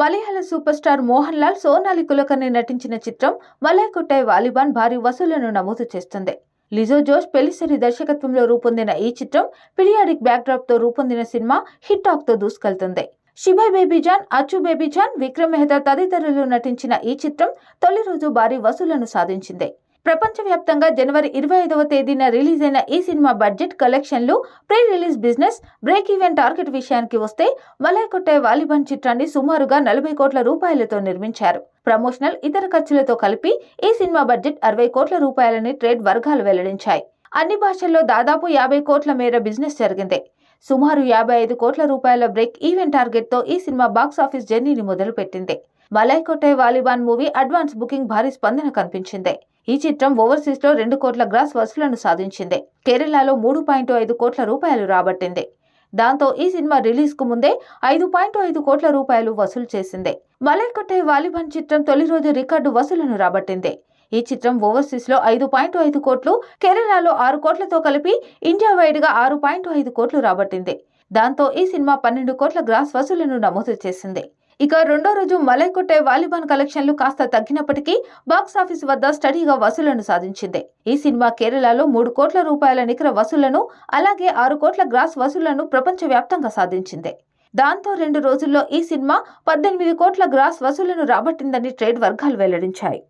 మలయాళ super star Mohan Lal Sonali Kulkarni నటించిన చిత్రం మలైకొట్టాయ్ వాలిబాన్ భారీ వసూళ్ళను నమోదు చేస్తుంది. లిజో జోష్ పెళ్ళిసరి దర్శకత్వంలో రూపొందిన ఈ చిత్రం పిరియాడిక్ బ్యాక్డ్రాప్తో రూపొందిన సినిమా హిట్ టాక్తో దూసుకెళ్తుంది. శిభయ్ బేబీజాన్ అచ్చు బేబీజాన్ విక్రమ్ మెహతా తదితరులు నటించిన ఈ చిత్రం తొలి రోజు భారీ వసూళ్ళను సాధించింది. ప్రపంచవ్యాప్తంగా జనవరి ఇరవై ఐదవ తేదీన రిలీజ్ అయిన ఈ సినిమా బడ్జెట్ కలెక్షన్లు pre release business break even target విషయానికి వస్తే మలైకొట్టే వాలిబాన్ చిత్రాన్ని సుమారుగా నలభై కోట్ల రూపాయలతో నిర్మించారు. ప్రమోషనల్ ఇతర ఖర్చులతో కలిపి ఈ సినిమా బడ్జెట్ అరవై కోట్ల రూపాయలని ట్రేడ్ వర్గాలు వెల్లడించాయి. అన్ని భాషల్లో దాదాపు యాభై కోట్ల మేర బిజినెస్ జరిగింది. సుమారు యాభై ఐదు కోట్ల రూపాయల బ్రేక్ ఈవెన్ టార్గెట్తో ఈ సినిమా బాక్స్ ఆఫీస్ జర్నీని మొదలుపెట్టింది. Malaikottai Vaaliban movie advance booking భారీ స్పందన కనిపించింది. ఈ చిత్రం ఓవర్సీస్లో రెండు కోట్ల గ్రాస్ వసూలను సాధించింది. కేరళలో మూడు పాయింట్ ఐదు కోట్ల రూపాయలు రాబట్టింది. దాంతో ఈ సినిమా రిలీజ్కు ముందే ఐదు పాయింట్ ఐదు కోట్ల రూపాయలు వసూలు చేసింది. మలైకొట్టే వాలిబాన్ చిత్రం తొలి రోజు రికార్డు వసూలను రాబట్టింది. ఈ చిత్రం ఓవర్సీస్లో ఐదు పాయింట్ ఐదు కోట్లు కేరళలో ఆరు కోట్లతో కలిపి ఇండియా వైడ్గా ఆరు పాయింట్ ఐదు కోట్లు రాబట్టింది. దాంతో ఈ సినిమా పన్నెండు కోట్ల గ్రాస్ వసూలను నమోదు చేసింది. ఇక రెండో రోజు మలైకొట్టే వాలిబాన్ కలెక్షన్లు కాస్త తగ్గినప్పటికీ బాక్స్ ఆఫీస్ వద్ద స్టడీగా వసూలను సాధించింది. ఈ సినిమా కేరళలో మూడు కోట్ల రూపాయల నికర వసూళ్ళను అలాగే ఆరు కోట్ల గ్రాస్ వసూళ్ళను ప్రపంచవ్యాప్తంగా సాధించింది. దాంతో రెండు రోజుల్లో ఈ సినిమా పద్దెనిమిది కోట్ల గ్రాస్ వసూళ్ళను రాబట్టిందని ట్రేడ్ వర్గాలు వెల్లడించాయి.